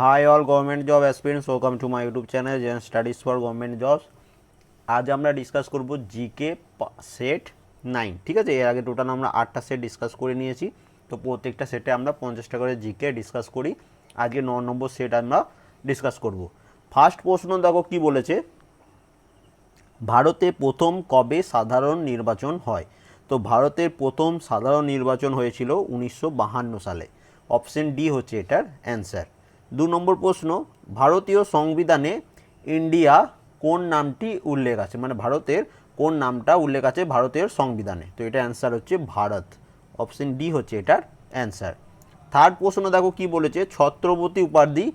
Hi all government job aspirants welcome to my YouTube channel zen studies for government jobs আজ আমরা discuss করব GK set nine ঠিক আছে? এর আগে টোটাল আমরা আটটা সেট ডিসকাস করে নিয়েছি। তো প্রত্যেকটা সেটে আমরা পঞ্চাশটা করে জিকে ডিসকাস করি। আজকে ন নম্বর সেট আমরা ডিসকাস করব। ফার্স্ট প্রশ্ন দেখো কি বলেছে? ভারতে প্রথম কবে সাধারণ নির্বাচন হয়? তো ভারতের প্রথম সাধারণ নির্বাচন হয়েছিল উনিশশো সালে। অপশন ডি হচ্ছে এটার অ্যান্সার দু নম্বর প্রশ্ন, ভারতীয় সংবিধানে ইন্ডিয়া কোন নামটি উল্লেখ আছে? মানে ভারতের কোন নামটা উল্লেখ আছে ভারতের সংবিধানে? তো এটা অ্যান্সার হচ্ছে ভারত। অপশন ডি হচ্ছে এটার অ্যান্সার থার্ড প্রশ্ন দেখো কি বলেছে? ছত্রপতি উপাধি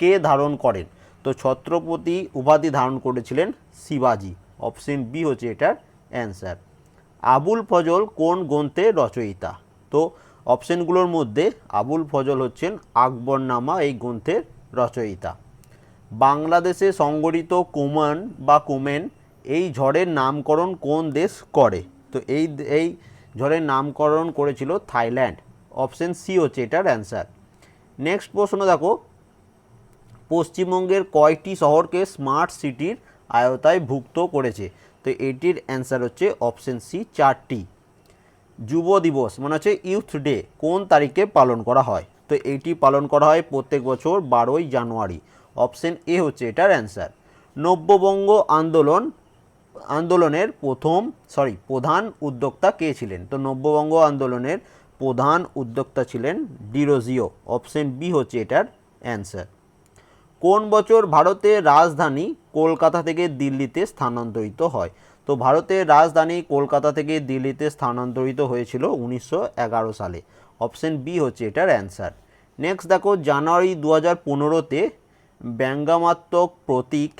কে ধারণ করেন? তো ছত্রপতি উপাধি ধারণ করেছিলেন শিবাজি। অপশন বি হচ্ছে এটার অ্যান্সার আবুল ফজল কোন গ্রন্থের রচয়িতা? তো অপশনগুলোর মধ্যে আবুল ফজল হচ্ছেন আকবরনামা এই গ্রন্থের রচয়িতা। বাংলাদেশে সংগঠিত কোমান বা কুমেন এই ঝড়ের নামকরণ কোন দেশ করে? তো এই এই ঝড়ের নামকরণ করেছিল থাইল্যান্ড। অপশন সি হচ্ছে এটার অ্যান্সার। নেক্সট প্রশ্ন দেখো। পশ্চিমবঙ্গের কয়টি শহরকে স্মার্ট সিটির আয়তায় ভুক্ত করেছে? তো এটির অ্যান্সার হচ্ছে অপশন সি চারটি। যুব দিবস মানে হচ্ছে ইউথ ডে কোন তারিখে পালন করা হয়? তো এইটি পালন করা হয় প্রত্যেক বছর বারোই জানুয়ারি। অপশন এ হচ্ছে এটার অ্যান্সার। নব্যবঙ্গ আন্দোলন, আন্দোলনের প্রথম, সরি, প্রধান উদ্যোক্তা কে ছিলেন? তো নব্যবঙ্গ আন্দোলনের প্রধান উদ্যোক্তা ছিলেন ডিরোজিও। অপশন বি হচ্ছে এটার অ্যান্সার। কোন বছর ভারতের রাজধানী কলকাতা থেকে দিল্লিতে স্থানান্তরিত হয়? তো ভারতের রাজধানী কলকাতা থেকে দিল্লিতে স্থানান্তরিত হয়েছিল উনিশশো এগারো সালে। অপশন বি হচ্ছে এটার অ্যান্সার। নেক্সট দেখো, জানুয়ারি দু হাজার পনেরোতে ব্যঙ্গাত্মক প্রতীক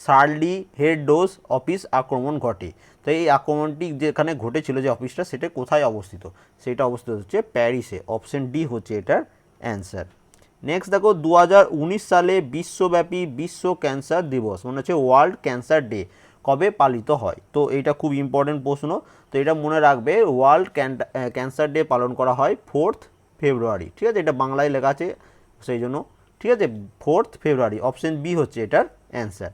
শার্লি হেড ডোজ অফিস আক্রমণ ঘটে। তো এই আক্রমণটি যেখানে ঘটেছিল, যে অফিসটা, সেটা কোথায় অবস্থিত? সেটা অবস্থিত হচ্ছে প্যারিসে। অপশন ডি হচ্ছে এটার অ্যান্সার। নেক্সট দেখো দু হাজার উনিশ সালে বিশ্বব্যাপী বিশ্ব ক্যান্সার দিবস মানে হচ্ছে ওয়ার্ল্ড ক্যান্সার ডে। কবে পালিত হয়? তো এটা খুব ইম্পর্টেন্ট প্রশ্ন। তো এটা মনে রাখবে ওয়ার্ল্ড ক্যান্সার ডে পালন করা হয় ফোর্থ ফেব্রুয়ারি ঠিক আছে? এটা বাংলায় লেখা আছে সেই জন্য, ঠিক আছে? ফোর্থ ফেব্রুয়ারি অপশন বি হচ্ছে এটার অ্যান্সার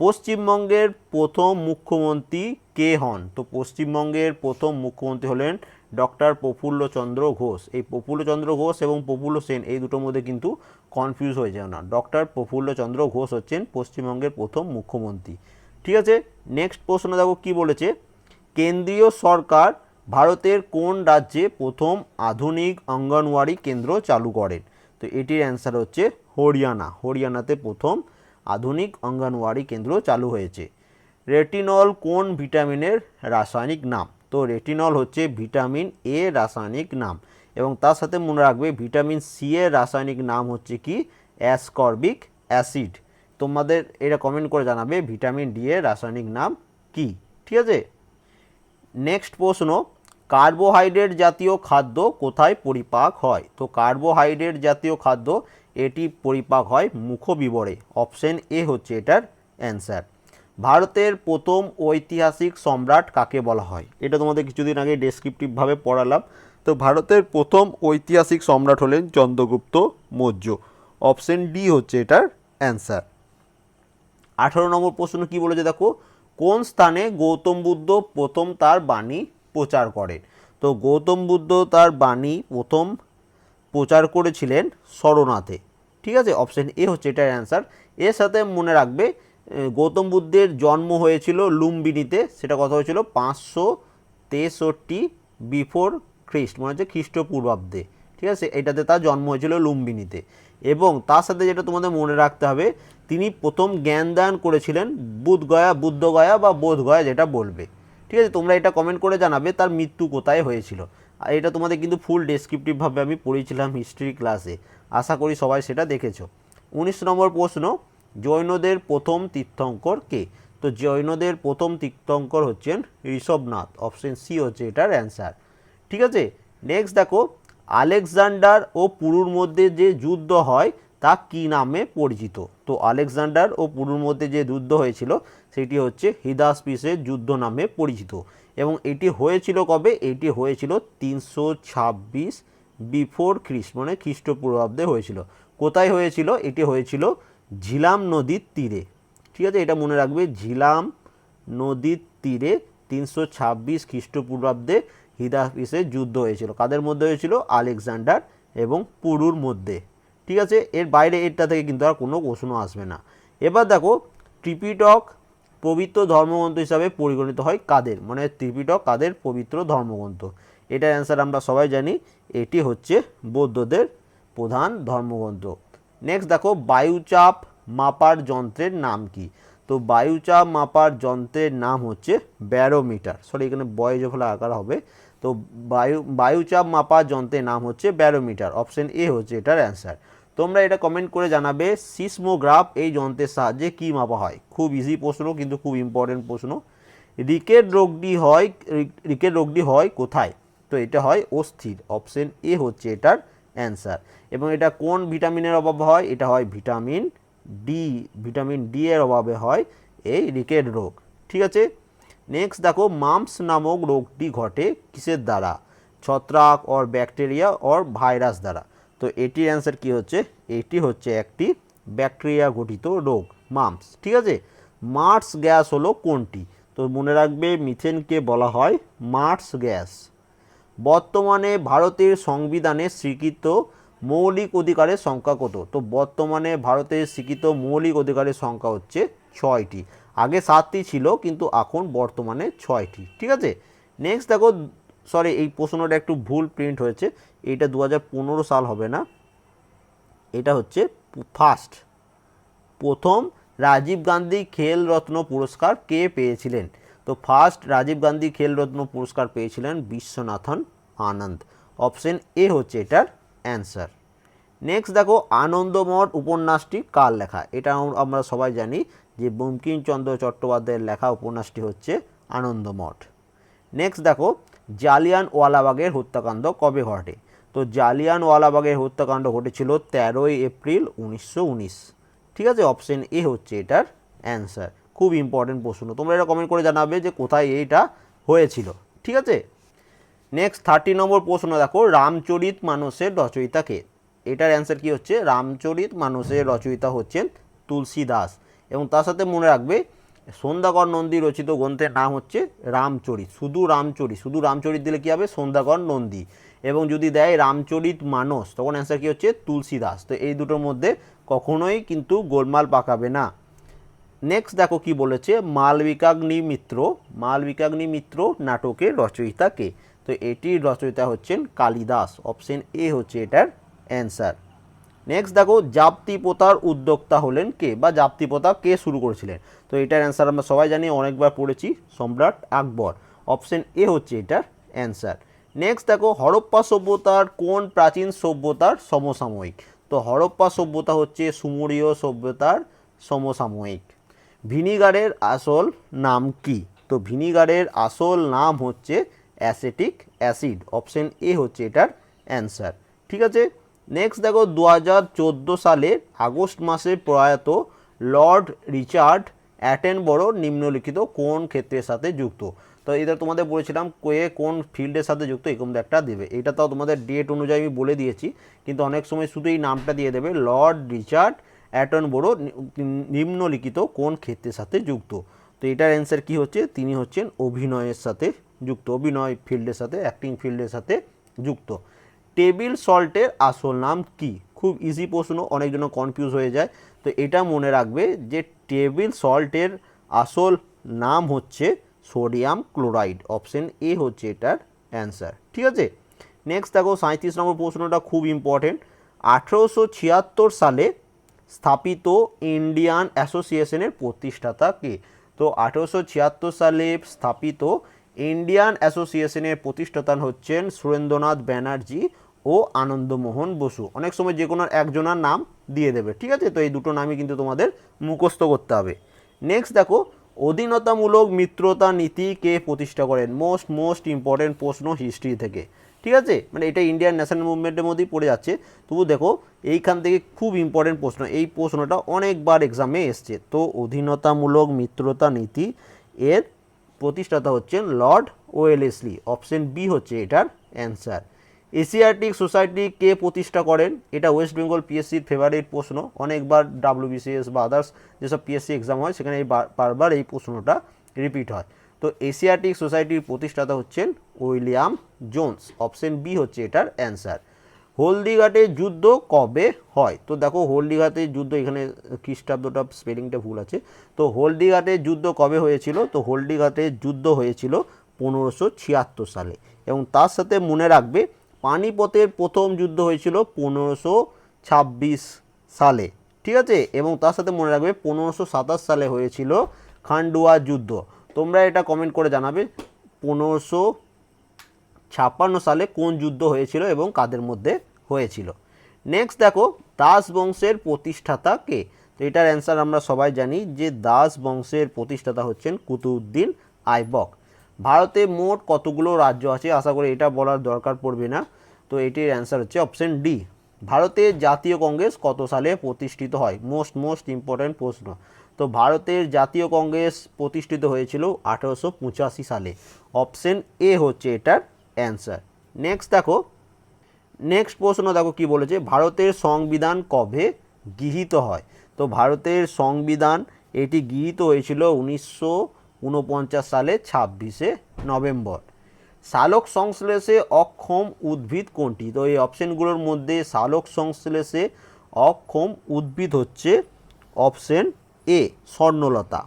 পশ্চিমবঙ্গের প্রথম মুখ্যমন্ত্রী কে হন? তো পশ্চিমবঙ্গের প্রথম মুখ্যমন্ত্রী হলেন ডক্টর প্রফুল্লচন্দ্র ঘোষ। এই প্রফুল্লচন্দ্র ঘোষ এবং প্রফুল্ল সেন, এই দুটোর মধ্যে কিন্তু কনফিউজ হয়ে যায় না। ডক্টর প্রফুল্লচন্দ্র ঘোষ হচ্ছেন পশ্চিমবঙ্গের প্রথম মুখ্যমন্ত্রী। ঠিক আছে? নেক্সট প্রশ্ন দেখো কি বলেছে? কেন্দ্রীয় সরকার ভারতের কোন রাজ্যে প্রথম আধুনিক অঙ্গনওয়াড়ি কেন্দ্র চালু করেন? তো এটির অ্যান্সার হচ্ছে হরিয়ানা। হরিয়ানাতে প্রথম আধুনিক অঙ্গনওয়াড়ি কেন্দ্র চালু হয়েছে। রেটিনল কোন ভিটামিনের রাসায়নিক নাম? তো রেটিনল হচ্ছে ভিটামিন এ রাসায়নিক নাম এবং তার সাথে মনে রাখবে ভিটামিন সি এর রাসায়নিক নাম হচ্ছে কি? অ্যাসকর্বিক অ্যাসিড তোমাদের এটা কমেন্ট করে জানাবে ভিটামিন ডি এর রাসায়নিক নাম কি, ঠিক আছে? নেক্সট প্রশ্ন কার্বোহাইড্রেট জাতীয় খাদ্য কোথায় পরিপাক হয়? তো কার্বোহাইড্রেট জাতীয় খাদ্য এটি পরিপাক হয় মুখবিবরে। অপশন এ হচ্ছে এটার অ্যান্সার ভারতের প্রথম ঐতিহাসিক সম্রাট কাকে বলা হয়? এটা তোমাদের কিছুদিন আগে ডেসক্রিপটিভভাবে পড়ালাম। তো ভারতের প্রথম ঐতিহাসিক সম্রাট হলেন চন্দ্রগুপ্ত মৌর্য। অপশন ডি হচ্ছে এটার অ্যান্সার আঠারো নম্বর প্রশ্ন কি বলেছে দেখো, কোন স্থানে গৌতম বুদ্ধ প্রথম তার বাণী প্রচার করেন? তো গৌতম বুদ্ধ তার বাণী প্রথম প্রচার করেছিলেন সরনাথে ঠিক আছে? অপশন এ হচ্ছে এটার অ্যান্সার এর সাথে মনে রাখবে গৌতম বুদ্ধের জন্ম হয়েছিল লুম্বিনীতে, সেটা কথা হয়েছিল পাঁচশো তেষট্টি বিফোর খ্রিস্ট মানে হচ্ছে খ্রিস্টপূর্বাব্দে। ঠিক আছে? এটাতে তার জন্ম হয়েছিল লুম্বিনীতে। এবং তার সাথে যেটা তোমাদের মনে রাখতে হবে, তিনি প্রথম জ্ঞান দান করেছিলেন বুধগয়া বুদ্ধগয়া বা বোধগয়া যেটা বলবে। ঠিক আছে, তোমরা এটা কমেন্ট করে জানাবে তার মৃত্যু কোথায় হয়েছিল। আর এটা তোমাদের কিন্তু ফুল ডেসক্রিপটিভভাবে আমি পড়েছিলাম হিস্ট্রি ক্লাসে আশা করি সবাই সেটা দেখেছ। উনিশ নম্বর প্রশ্ন, জৈনদের প্রথম তীর্থঙ্কর কে? তো জৈনদের প্রথম তীর্থঙ্কর হচ্ছেন ঋষভনাথ অপশন সি হচ্ছে এটার অ্যান্সার ঠিক আছে নেক্সট দেখো আলেকজান্ডার ও পুরুর মধ্যে যে যুদ্ধ হয়, তা কি নামে পরিচিত? তো আলেকজান্ডার ও পুরুর মধ্যে যে যুদ্ধ হয়েছিল, সেটি হচ্ছে হিদাসপিসের যুদ্ধ নামে পরিচিত। এবং এটি হয়েছিল কবে? এটি হয়েছিল তিনশো ছাব্বিশ বিফোর খ্রিস্ট মানে খ্রিস্টপূর্বাব্দে হয়েছিল। কোথায় হয়েছিল? এটি হয়েছিল ঝিলাম নদীর তীরে। ঠিক আছে? এটা মনে রাখবে, ঝিলাম নদীর তীরে তিনশো ছাব্বিশ খ্রিস্টপূর্বাব্দে হিদাপিসের যুদ্ধ হয়েছিল। কাদের মধ্যে হয়েছিল? আলেকজান্ডার এবং পুরুর মধ্যে। ঠিক আছে? এর বাইরে এটা থেকে কিন্তু আর কোনো প্রশ্ন আসবে না। এবার দেখো, ত্রিপিটক পবিত্র ধর্মগ্রন্থ হিসাবে পরিগণিত হয় কাদের? মানে ত্রিপিটক কাদের? পবিত্র ধর্মগ্রন্থ। এটার অ্যান্সার আমরা সবাই জানি, এটি হচ্ছে বৌদ্ধদের প্রধান ধর্মগ্রন্থ। নেক্সট দেখো, বায়ুচাপ মাপার যন্ত্রের নাম কি? তো বায়ুচাপ মাপার যন্ত্রের নাম হচ্ছে ব্যারোমিটার। সরি এখানে বয়স ফলে আকার হবে। তো বায়ু, বায়ুচাপ মাপার যন্ত্রের নাম হচ্ছে ব্যারোমিটার। অপশন এ হচ্ছে এটার অ্যান্সার তোমরা এটা কমেন্ট করে জানাবে, সিসমোগ্রাফ এই যন্ত্রের সাহায্যে কী মাপা হয়? খুব ইজি প্রশ্ন, কিন্তু খুব ইম্পর্টেন্ট প্রশ্ন। রিকেট রোগটি হয়, রিকেট রোগটি হয় কোথায়? তো এটা হয় অস্থির। অপশন এ হচ্ছে এটার অ্যান্সার এবং এটা কোন ভিটামিনের অভাবে হয়? এটা হয় ভিটামিন ডি ভিটামিন ডি এর অভাবে হয় এই রিকেট রোগ। ঠিক আছে? নেক্সট দেখো মাম্পস নামক রোগটি ঘটে কিসের দ্বারা? ছত্রাক অর ব্যাকটেরিয়া অর ভাইরাস দ্বারা। তো এটির অ্যান্সার কি হচ্ছে? এটি হচ্ছে একটি ব্যাকটেরিয়া গঠিত রোগ মাম্পস ঠিক আছে? মার্স গ্যাস হলো কোনটি? তো মনে রাখবে মিথেনকে বলা হয় মার্স গ্যাস বর্তমানে ভারতের সংবিধানে স্বীকৃত মৌলিক অধিকারের সংখ্যা কত? তো বর্তমানে ভারতের স্বীকৃত মৌলিক অধিকারের সংখ্যা হচ্ছে ছয়টি। আগে সাতটি ছিল, কিন্তু এখন বর্তমানে ছয়টি। ঠিক আছে? নেক্সট দেখো সরি এই প্রশ্নটা একটু ভুল প্রিন্ট হয়েছে। এইটা দু সাল হবে না। এটা হচ্ছে ফার্স্ট প্রথম রাজীব গান্ধী খেল রত্ন পুরস্কার কে পেয়েছিলেন? তো ফার্স্ট রাজীব গান্ধী খেল রত্ন পুরস্কার পেয়েছিলেন বিশ্বনাথন আনন্দ। অপশন এ হচ্ছে এটার অ্যান্সার নেক্সট দেখো, আনন্দমঠ উপন্যাসটি কার লেখা? এটা আমরা সবাই জানি যে বঙ্কিমচন্দ্র চট্টোপাধ্যায়ের লেখা উপন্যাসটি হচ্ছে আনন্দমঠ। নেক্সট দেখো জালিয়ান ওয়ালাবাগের হত্যাকাণ্ড কবে ঘটে? তো জালিয়ান ওয়ালাবাগের হত্যাকাণ্ড ঘটেছিল তেরোই এপ্রিল উনিশশো উনিশ। ঠিক আছে? অপশন এ হচ্ছে এটার অ্যান্সার খুব ইম্পর্টেন্ট প্রশ্ন। তোমরা এটা কমেন্ট করে জানাবে যে কোথায় এইটা হয়েছিল। ঠিক আছে? নেক্সট থার্টি নম্বর প্রশ্ন দেখো, রামচরিত মানসের রচয়িতাকে এটার অ্যান্সার কি হচ্ছে? রামচরিত মানসের রচয়িতা হচ্ছেন তুলসী দাস এবং তার সাথে মনে রাখবে সন্ধ্যাকর নন্দী রচিত গ্রন্থের নাম হচ্ছে রামচরিত। শুধু রামচরিত শুধু রামচরিত দিলে কী হবে? সন্ধ্যাকর নন্দী। এবং যদি দেয় রামচরিত মানস, তখন অ্যান্সার কী হচ্ছে? তুলসী দাস তো এই দুটোর মধ্যে কখনোই কিন্তু গোলমাল পাকাবে না। নেক্সট দেখো কি বলেছে? মালবিকাগ্নি মিত্র মালবিকাগ্নি মিত্র নাটকের রচয়িতা কে? তো এটির রচয়িতা হচ্ছেন কালিদাস। অপশন এ হচ্ছে এটার অ্যান্সার। নেক্সট দেখো, জাপ্তি প্রথার উদ্যোক্তা হলেন কে বা জাপ্তি প্রথা কে শুরু করেছিলেন? তো এটার অ্যান্সার আমরা সবাই জানি, অনেকবার পড়েছি, সম্রাট আকবর। অপশন এ হচ্ছে এটার অ্যান্সার। নেক্সট দেখো, হরপ্পা সভ্যতার কোন প্রাচীন সভ্যতার সমসাময়িক? তো হরপ্পা সভ্যতা হচ্ছে সুমরীয় সভ্যতার সমসাময়িক। ভিনিগারের আসল নাম কি? তো ভিনিগারের আসল নাম হচ্ছে অ্যাসেটিক অ্যাসিড। অপশন এ হচ্ছে এটার অ্যান্সার। ঠিক আছে? নেক্সট দেখো দু হাজার চোদ্দ সালের আগস্ট মাসে প্রয়াত লর্ড রিচার্ড অ্যাটেনবরো নিম্নলিখিত কোন ক্ষেত্রের সাথে যুক্ত? তো এটা তোমাদের বলেছিলাম, কে কোন ফিল্ডের সাথে যুক্ত এরকম একটা দেবে। এটা তো তোমাদের ডেট অনুযায়ী আমি বলে দিয়েছি, কিন্তু অনেক সময় শুধু এই নামটা দিয়ে দেবে, লর্ড রিচার্ড অ্যাটনবরো নিম্নলিখিত কোন ক্ষেত্রের সাথে যুক্ত? তো এটার অ্যান্সার কি হচ্ছে? তিনি হচ্ছেন অভিনয়ের সাথে যুক্ত, অভিনয় ফিল্ডের সাথে অ্যাক্টিং ফিল্ডের সাথে যুক্ত। টেবিল সল্টের আসল নাম কি? খুব ইজি প্রশ্ন অনেকজন কনফিউজ হয়ে যায়। তো এটা মনে রাখবে যে টেবিল সল্টের আসল নাম হচ্ছে সোডিয়াম ক্লোরাইড। অপশন এ হচ্ছে এটার অ্যান্সার। ঠিক আছে? নেক্সট দেখো সাঁত্রিশ নম্বর প্রশ্নটা খুব ইম্পর্টেন্ট আঠেরোশো ছিয়াত্তর সালে স্থাপিত ইন্ডিয়ান অ্যাসোসিয়েশনের প্রতিষ্ঠাতা কে? তো আঠেরোশো ছিয়াত্তর সালে স্থাপিত ইন্ডিয়ান অ্যাসোসিয়েশনের প্রতিষ্ঠাতা হচ্ছেন সুরেন্দ্রনাথ ব্যানার্জি। ও আনন্দমোহন বসু। অনেক সময় যে কোনো একজনার নাম দিয়ে দেবে, ঠিক আছে? তো এই দুটো নামই কিন্তু তোমাদের মুখস্থ করতে হবে। নেক্সট দেখো, অধীনতামূলক মিত্রতা নীতি কে প্রতিষ্ঠা করেন? মোস্ট মোস্ট ইম্পর্টেন্ট প্রশ্ন হিস্ট্রি থেকে। ঠিক আছে? মানে এটা ইন্ডিয়ান ন্যাশনাল মুভমেন্টের মধ্যেই পড়ে যাচ্ছে। তবু দেখো, এইখান থেকে খুব ইম্পর্টেন্ট প্রশ্ন। এই প্রশ্নটা অনেকবার এক্সামে এসছে। তো অধীনতামূলক মিত্রতা নীতি এর প্রতিষ্ঠাতা হচ্ছেন লর্ড ওয়েলেসলি অপশন বি হচ্ছে এটার অ্যান্সার এশিয়াটিক সোসাইটি কে প্রতিষ্ঠা করেন? এটা ওয়েস্ট বেঙ্গল পিএসসির ফেভারিট প্রশ্ন। অনেকবার ডাব্লিউবিসিএস বা আদার্স যেসব পিএসসি এক্সাম হয়, সেখানে এই বারবার এই প্রশ্নটা রিপিট হয়। তো এশিয়াটিক সোসাইটির প্রতিষ্ঠাতা হচ্ছেন উইলিয়াম জোন্স। অপশন বি হচ্ছে এটার অ্যান্সার হলদিঘাটে যুদ্ধ কবে হয়? তো দেখো, হলদিঘাটে যুদ্ধ, এখানে খ্রিস্টাব্দটা স্পেলিংটা ভুল আছে। তো হলদিঘাটে যুদ্ধ কবে হয়েছিল? তো হলদিঘাটে যুদ্ধ হয়েছিল পনেরোশো ছিয়াত্তর সালে। এবং তার সাথে মনে রাখবে পানিপথের প্রথম যুদ্ধ হয়েছিল পনেরোশো ছাব্বিশ সালে, ঠিক আছে? এবং তার সাথে মনে রাখবে পনেরোশো সাতাশ সালে হয়েছিল খান্ডুয়া যুদ্ধ। তোমরা এটা কমেন্ট করে জানাবে পনেরোশো ছাপ্পান্ন সালে কোন যুদ্ধ হয়েছিল এবং কাদের মধ্যে হয়েছিল। নেক্সট দেখো, দাস বংশের প্রতিষ্ঠাতা কে? তো এটার অ্যান্সার আমরা সবাই জানি যে দাস বংশের প্রতিষ্ঠাতা হচ্ছেন কুতুবউদ্দিন আইবক। ভারতে মোট কতগুলো রাজ্য আছে? আশা করি এটা বলার দরকার পড়বে না। তো এটির অ্যান্সার হচ্ছে অপশন ডি ভারতের জাতীয় কংগ্রেস কত সালে প্রতিষ্ঠিত হয়? মোস্ট মোস্ট ইম্পর্ট্যান্ট প্রশ্ন। তো ভারতের জাতীয় কংগ্রেস প্রতিষ্ঠিত হয়েছিল আঠেরোশো পঁচাশি সালে। অপশন এ হচ্ছে এটার অ্যান্সার নেক্সট দেখো। নেক্সট প্রশ্ন দেখো কি বলেছে? ভারতের সংবিধান কবে গৃহীত হয়? তো ভারতের সংবিধান এটি গৃহীত হয়েছিল উনিশশো উনপঞ্চাশ সালে ছাব্বিশে নভেম্বর। সালোক সংশ্লেষে অক্ষম উদ্ভিদ কোনটি? তো এই অপশনগুলোর মধ্যে সালোক সংশ্লেষে অক্ষম উদ্ভিদ হচ্ছে অপশন এ, স্বর্ণলতা।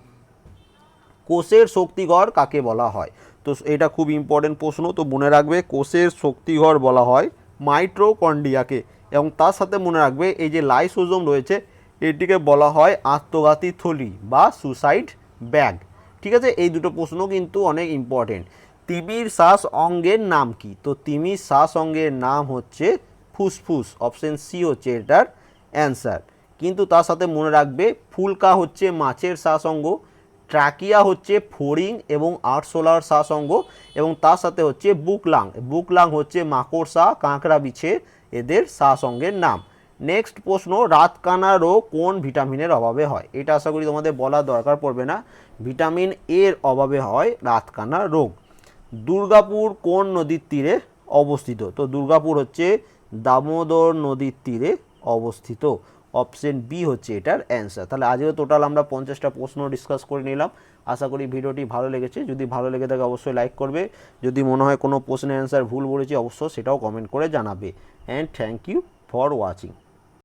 কোষের শক্তিঘর কাকে বলা হয়? তো এটা খুব ইম্পর্টেন্ট প্রশ্ন, তো মনে রাখবে কোষের শক্তিঘর বলা হয় মাইট্রোকন্ডিয়াকে এবং তার সাথে মনে রাখবে এই যে লাইসোজোম রয়েছে, এটিকে বলা হয় আত্মঘাতী থলি বা সুসাইড ব্যাগ। ঠিক আছে? এই দুটো প্রশ্ন কিন্তু অনেক ইম্পর্টেন্ট তিমির শ্বাস অঙ্গের নাম কি? তো তিমির শ্বাস অঙ্গের নাম হচ্ছে ফুসফুস অপশন সি হচ্ছে এটার অ্যান্সার কিন্তু তার সাথে মনে রাখবে, ফুলকা হচ্ছে মাছের শ্বাস অঙ্গ, ট্রাকিয়া হচ্ছে ফড়িং এবং আরশোলার শ্বাসঙ্গ এবং তার সাথে হচ্ছে বুকলাং। বুকলাং হচ্ছে মাকড়সা, কাঁকড়া বিছে এদের শ্বাস অঙ্গের নাম। নেক্সট প্রশ্ন রাতকানা রোগ কোন ভিটামিনের অভাবে হয়? এটা আশা করি তোমাদের বলার দরকার পড়বে না। ভিটামিন এর অভাবে হয় রাতকানা রোগ। দুর্গাপুর কোন নদীর তীরে অবস্থিত? তো দুর্গাপুর হচ্ছে দামোদর নদীর তীরে অবস্থিত। অপশন বি হচ্ছে এটার অ্যান্সার তাহলে আজও টোটাল আমরা পঞ্চাশটা প্রশ্ন ডিসকাস করে নিলাম। আশা করি ভিডিওটি ভালো লেগেছে। যদি ভালো লেগে থাকে অবশ্যই লাইক করবে। যদি মনে হয় কোনো প্রশ্নের অ্যান্সার ভুল বলেছি, অবশ্যই সেটাও কমেন্ট করে জানাবে। And thank you for watching